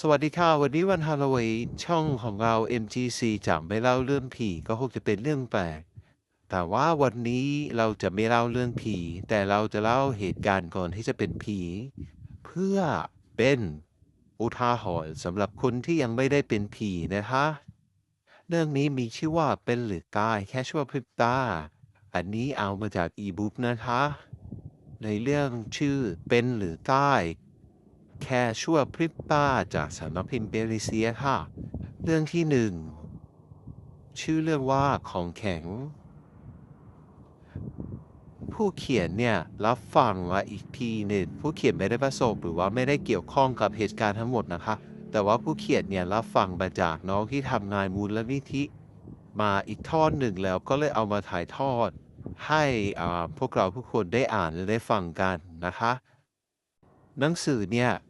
สวัสดีค่ะ วันนี้วันฮาโลวีนช่องของเรา MGC จะไม่เล่าเรื่องผีก็คงจะเป็นเรื่องแปลก แต่ว่าวันนี้เราจะไม่เล่าเรื่องผี แต่เราจะเล่าเหตุการณ์ก่อนที่จะเป็นผี เพื่อเป็นอุทาหรณ์สำหรับคนที่ยังไม่ได้เป็นผีนะคะ เรื่องนี้มีชื่อว่าเป็นหรือตายแค่ชั่วพริบตา อันนี้เอามาจากอีบุ๊กนะคะ ในเรื่องชื่อเป็นหรือตาย แค่ชั่วพริบตาจากสำนักพิมพ์เบริเซียค่ะ เรื่องที่หนึ่ง ชื่อเรื่องว่าของแข็ง ผู้เขียนเนี่ย รับฟังว่าอีกทีหนึ่งผู้เขียนไม่ได้ประสบหรือว่าไม่ได้เกี่ยวข้องกับเหตุการณ์ทั้งหมดนะคะ แต่ว่าผู้เขียนเนี่ย รับฟังมาจากน้องที่ทำงานมูลนิธิ มาอีกทอดหนึ่งแล้วก็เลยเอามาถ่ายทอด ให้พวกเราทุกคนได้อ่านและได้ฟังกันนะคะหนังสือเนี่ย